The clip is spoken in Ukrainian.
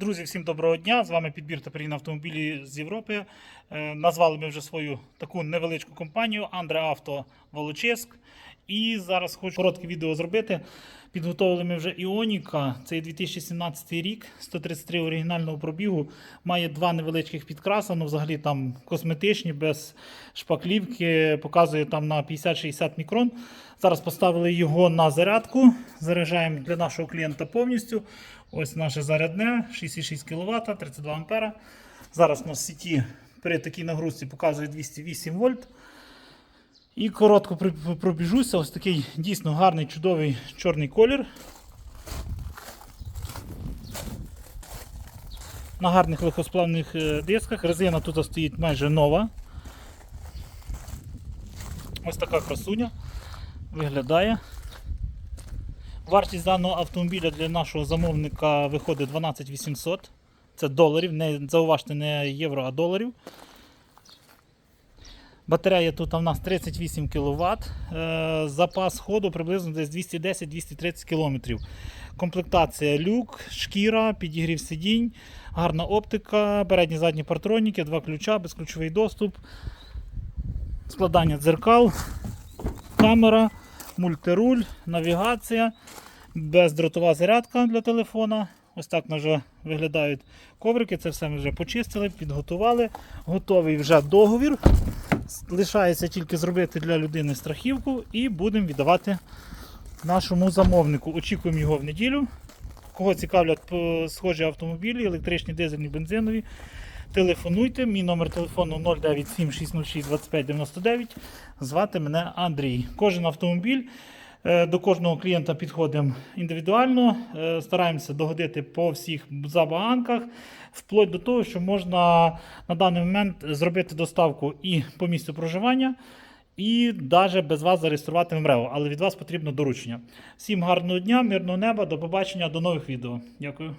Друзі, всім доброго дня! З вами підбір та перегін автомобілі з Європи. Е, Назвали ми вже свою таку невеличку компанію Андре Авто Волочиск. І зараз хочу коротке відео зробити. Підготовили ми вже Іоніка. Це 2017 рік, 133 оригінального пробігу. Має два невеличких підкраса, ну взагалі там косметичні, без шпаклівки. Показує там на 50-60 мікрон. Зараз поставили його на зарядку. Заряджаємо для нашого клієнта повністю. Ось наше зарядне 6,6 кВт, 32 А. Зараз у нас в сіті при такій нагрузці показує 208 вольт. І коротко пробіжуся. Ось такий дійсно гарний, чудовий чорний колір. На гарних легкосплавних е, дисках. Резина тут стоїть майже нова. Ось така красуня виглядає. Вартість даного автомобіля для нашого замовника виходить 12 800. Це доларів, не зауважте, не євро, а доларів. Батарея тут у нас 38 кВт. Е, запас ходу приблизно десь 210-230 км. Комплектація люк, шкіра, підігрів сидінь, гарна оптика, передні задні партроніки, два ключа, безключовий доступ, складання дзеркал, камера, мультируль, навігація, бездротова зарядка для телефона. Ось так вже виглядають коврики. Це все ми вже почистили, підготували. Готовий вже договір. Лишається тільки зробити для людини страхівку і будемо віддавати нашому замовнику. Очікуємо його в неділю. Кого цікавлять е, схожі автомобілі, електричні, дизельні, бензинові. Телефонуйте. Мій номер телефону 097 606 25 99. Звати мене Андрій. Кожен автомобіль. е, До кожного клієнта підходимо індивідуально, е, стараємося догодити по всіх забаганках, вплоть до того, що можна на даний момент зробити доставку і по місцю проживання, і навіть без вас зареєструвати в МРЕО. Але від вас потрібно доручення. Всім гарного дня, мирного неба, до побачення, до нових відео. Дякую.